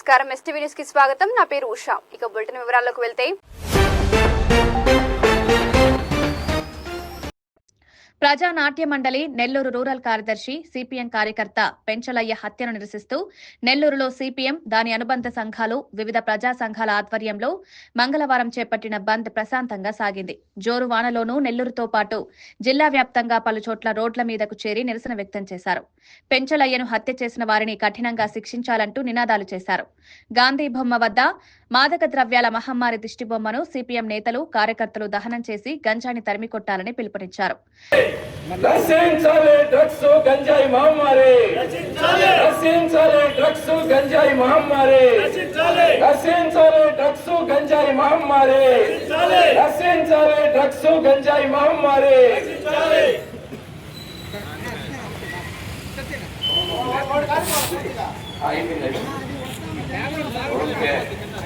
నమస్కారం. ఎస్టీవీ న్యూస్కి స్వాగతం. నా పేరు ఉషా. ఇక బులెటిన్ వివరాల్లోకి వెళ్తే ప్రజా నాట్య మండలి నెల్లూరు రూరల్ కార్యదర్శి సిపిఎం కార్యకర్త పెంచలయ్య హత్యను నిరసిస్తూ నెల్లూరులో సిపిఎం దాని అనుబంధ సంఘాలు వివిధ ప్రజా సంఘాల ఆధ్వర్యంలో మంగళవారం చేపట్టిన బంద్ ప్రశాంతంగా సాగింది. జోరు వానలోనూ నెల్లూరుతో పాటు జిల్లా వ్యాప్తంగా పలుచోట్ల రోడ్ల మీదకు చేరి నిరసన వ్యక్తం చేశారు. పెంచలయ్యను హత్య చేసిన వారిని కఠినంగా శిక్షించాలంటూ నినాదాలు చేశారు. గాంధీ బొమ్మ వద్ద మాదక ద్రవ్యాల మహమ్మారి దిష్టిబొమ్మను సిపిఎం నేతలు కార్యకర్తలు దహనం చేసి గంజాని తరిమి కొట్టాలని పిలుపునిచ్చారు. మహమ్మారి. ఓకే.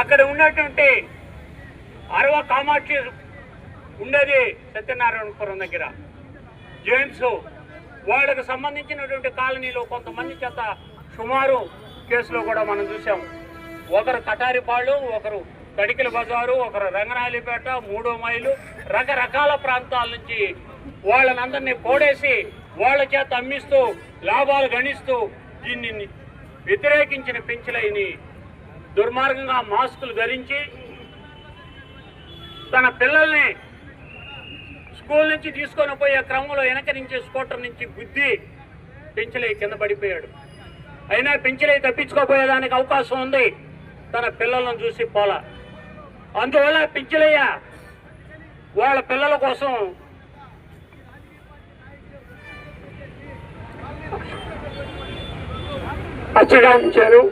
అక్కడ ఉన్నటువంటి అరవ కామాక్షి ఉండేది సత్యనారాయణపురం దగ్గర. జేమ్స్ వాళ్ళకు సంబంధించినటువంటి కాలనీలో కొంతమంది చేత సుమారు కేసులో కూడా మనం చూసాం ఒకరు కటారిపాళ్ళు ఒకరు కడికిల బజారు ఒకరు రంగనాయలిపేట మూడో మైలు రకరకాల ప్రాంతాల నుంచి వాళ్ళనందరినీ పోడేసి వాళ్ళ చేత అమ్మిస్తూ లాభాలు గణిస్తూ దీన్ని వ్యతిరేకించిన పెంచులైని దుర్మార్గంగా మాస్కులు ధరించి తన పిల్లల్ని స్కూల్ నుంచి తీసుకొని పోయే క్రమంలో వెనక నుంచి స్కూటర్ నుంచి గుద్ది పెంచలే కింద పడిపోయాడు. అయినా పెంచలే తప్పించుకోపోయేదానికి అవకాశం ఉంది. తన పిల్లలను చూసి పోలా. అందువల్ల పెంచలయ్య వాళ్ళ పిల్లల కోసం అచ్చగాంచారు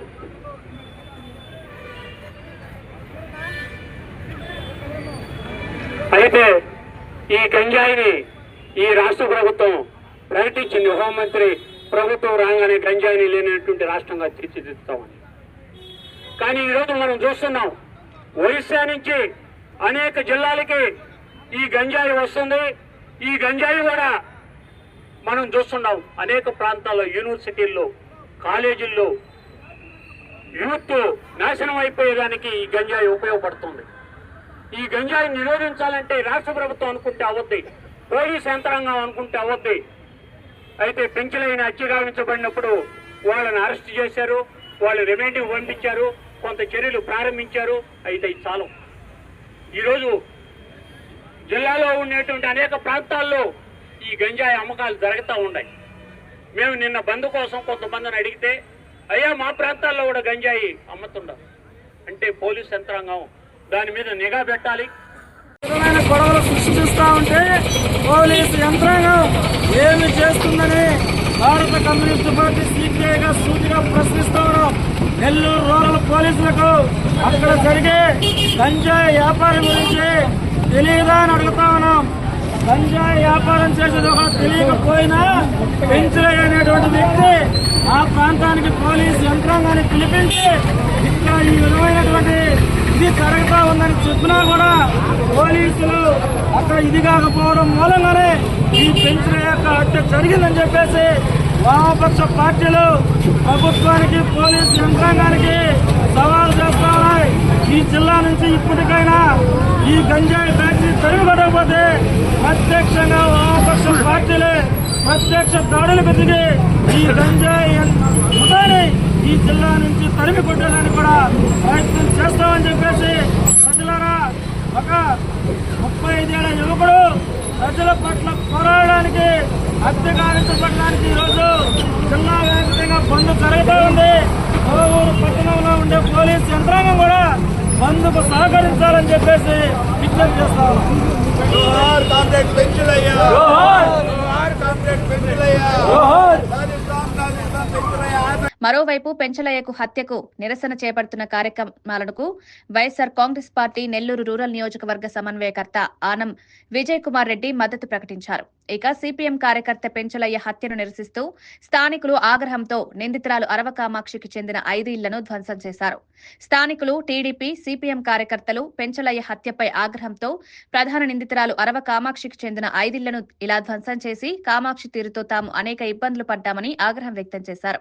అయితే ఈ గంజాయిని ఈ రాష్ట్ర ప్రభుత్వం ప్రకటించింది. హోంమంత్రి ప్రభుత్వం రాగానే గంజాయిని లేనటువంటి రాష్ట్రంగా తీర్చిదిద్దుతామని. కానీ ఈరోజు మనం చూస్తున్నాం ఒరిస్సా నుంచి అనేక జిల్లాలకి ఈ గంజాయి వస్తుంది. ఈ గంజాయి కూడా మనం చూస్తున్నాం. అనేక ప్రాంతాల్లో యూనివర్సిటీల్లో కాలేజీల్లో యూత్ నాశనం అయిపోయేదానికి ఈ గంజాయి ఉపయోగపడుతుంది. ఈ గంజాయి నిరోధించాలంటే రాష్ట్ర ప్రభుత్వం అనుకుంటే అవద్ది. పోలీస్ యంత్రాంగం అనుకుంటే అవద్ది. అయితే పెంచులైన అత్యగావించబడినప్పుడు వాళ్ళని అరెస్ట్ చేశారు వాళ్ళు రిమైండ్కి పంపించారు కొంత చర్యలు ప్రారంభించారు. అయితే చాలు. ఈరోజు జిల్లాలో ఉండేటువంటి అనేక ప్రాంతాల్లో ఈ గంజాయి అమ్మకాలు జరుగుతూ ఉన్నాయి. మేము నిన్న బంద్ కోసం కొంతమందిని అడిగితే అయ్యా మా ప్రాంతాల్లో కూడా గంజాయి అమ్ముతున్నారు అంటే పోలీస్ యంత్రాంగం దాని మీద నిఘా పెట్టాలి. గొడవలు సృష్టిస్తూ ఉంటే పోలీసు యంత్రాంగం ఏమి చేస్తుందని భారత కమ్యూనిస్టు పార్టీ సిపిఐగా సూటిగా ప్రశ్నిస్తా ఉన్నాం. నెల్లూరు రూరల్ పోలీసులకు అక్కడ జరిగే గంజాయి వ్యాపారం గురించి తెలియదా అని అడుగుతా ఉన్నాం. గంజాయి వ్యాపారం చేసేది ఒక తెలియకపోయినా పెంచులయ్య అనేటువంటి వ్యక్తి ఆ ప్రాంతానికి పోలీసు యంత్రాంగాన్ని పిలిపించి ఇక్కడ ఈ విధమైనటువంటి ఇది జరుగుతా ఉందని చెప్పినా కూడా పోలీసులు అక్కడ ఇది కాకపోవడం మూలంగానే ఈ పెంచిన యొక్క హత్య జరిగిందని చెప్పేసి వామపక్ష పార్టీలు ప్రభుత్వానికి పోలీసు యంత్రాంగానికి సవాల్ చేస్తా ఈ జిల్లా నుంచి ఇప్పటికైనా ఈ గంజాయి ఫ్యాక్టరీ తరిమిపడకపోతే ప్రత్యక్షంగా వామపక్ష పార్టీలే ప్రత్యక్ష దాడులకు దిగి ఈ గంజాయి ముఠాని ఈ జిల్లా నుంచి తరిమి కొట్టడానికి కూడా ప్రయత్నం చేస్తామని చెప్పి యువకుడు ప్రజల పట్ల పోరాడడానికి హత్యగారి చూపడానికి ఈరోజు జిల్లా వ్యాప్తంగా బంద్ జరుగుతూ ఉంది. పోలూరు పట్టణంలో ఉండే పోలీస్ యంత్రాంగం కూడా బంద్కు సహకరించాలని చెప్పేసి విజ్ఞప్తి చేస్తాం కాంట్రాక్ట్ మరోవైపు పెంచలయ్యకు హత్యకు నిరసన చేపడుతున్న కార్యక్రమాలకు YSR Congress party Nellore rural నియోజకవర్గ సమన్వయకర్త ఆనం విజయ్ కుమార్ రెడ్డి మద్దతు ప్రకటించారు. ఇక సిపిఎం కార్యకర్త పెంచలయ్య హత్యను నిరసిస్తూ స్థానికులు ఆగ్రహంతో నిందితురాలు అరవ కామాక్షికి చెందిన ఐదు ఇళ్ళను ధ్వంసం చేశారు. స్థానికులు టీడీపీ సిపిఎం కార్యకర్తలు పెంచలయ్య హత్యపై ఆగ్రహంతో ప్రధాన నిందితురాలు అరవ కామాక్షికి చెందిన ఐదిళ్ళను ఇలా ధ్వంసం చేసి కామాక్షి తీరుతో తాము అనేక ఇబ్బందులు పడ్డామని ఆగ్రహం వ్యక్తం చేశారు.